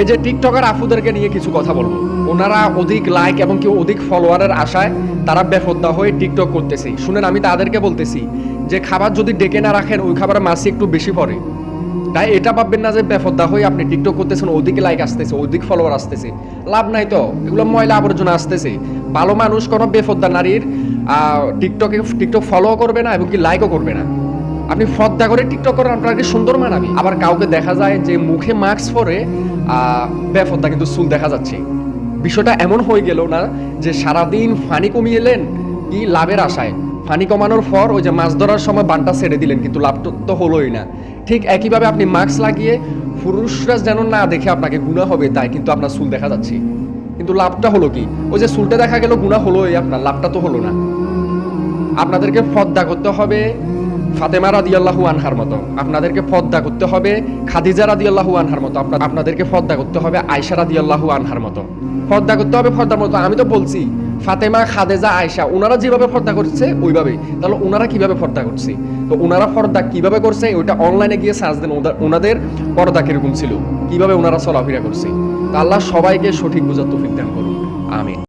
এই যে টিকটকার আফুদেরকে নিয়ে কিছু কথা বলব। ওনারা অধিক লাইক এবং কেউ অধিক ফলোয়ারের আশায় তারা বেফদ্দা হয়ে টিকটক করতেছে। শুনেন, আমি তাদেরকে বলতেছি যে খাবার যদি ডেকে না রাখেন, ওই খাবারের মাসি একটু বেশি পড়ে তাই এটা ভাববেন না যে বেফদ্দা হয়ে আপনি টিকটক করতেছেন, অধিক লাইক আসতেছে, অধিক ফলোয়ার আসতেছে। লাভ নাই তো, এগুলো ময়লা আবর্জনা আসতেছে। ভালো মানুষ কোনো বেফদ্দা নারীর টিকটকে টিকটক ফলো করবে না এবং কি লাইকও করবে না। আপনি ফদ্দা করে টিকটক করেন আপনাকে সুন্দর মানাবি? আবার কাউকে দেখা যায় যে মুখে মাস্ক পরে বেফদ্দা কিন্তু চুল দেখা যাচ্ছে। বিষয়টা এমন হয়ে গেল না যে সারাদিন ফানি কমিয়ে এলেন কি লাভের আশায়। ফানি কমানোর পর ওই যে মাছ ধরার সময় বানটা ছেড়ে দিলেন, কিন্তু লাভ তো হলোই না। ঠিক একইভাবে আপনি মাস্ক লাগিয়ে পুরুষরা যেন না দেখে আপনাকে গুণা হবে, তাই কিন্তু আপনার চুল দেখা যাচ্ছে। কিন্তু লাভটা হলো কি? ওই যে চুলটা দেখা গেল গুণা হলোই আপনার, লাভটা তো হলো না। আপনাদেরকে ফদ্দা করতে হবে ফাতেমা রাদিয়াল্লাহু আনহার মতো। আপনাদেরকে ফদ্দা করতে হবে, খাদিজা রাদিয়াল্লাহু আনহার মতো। আপনাদেরকে ফদ্দা করতে হবে আয়সা রাদিয়াল্লাহু আনহার মতো। ফদ্দা করতে হবে ফদ্দার মতো। আমি তো বলছি, ফাতেমা, খাদেজা আয়সা ওনারা যেভাবে ফর্দা করছে ওইভাবে তাহলে ওনারা কীভাবে ফর্দা করছে? তো ওনারা ফর্দা কীভাবে করছে? ওইটা অনলাইনে গিয়ে সার্চ দেন। ওনাদের পর্দা কীরকম ছিল? কীভাবে ওনারা চলাফেরা করছে? তা আল্লাহ সবাইকে সঠিক বোঝার তৌফিক দান করুন। আমিন।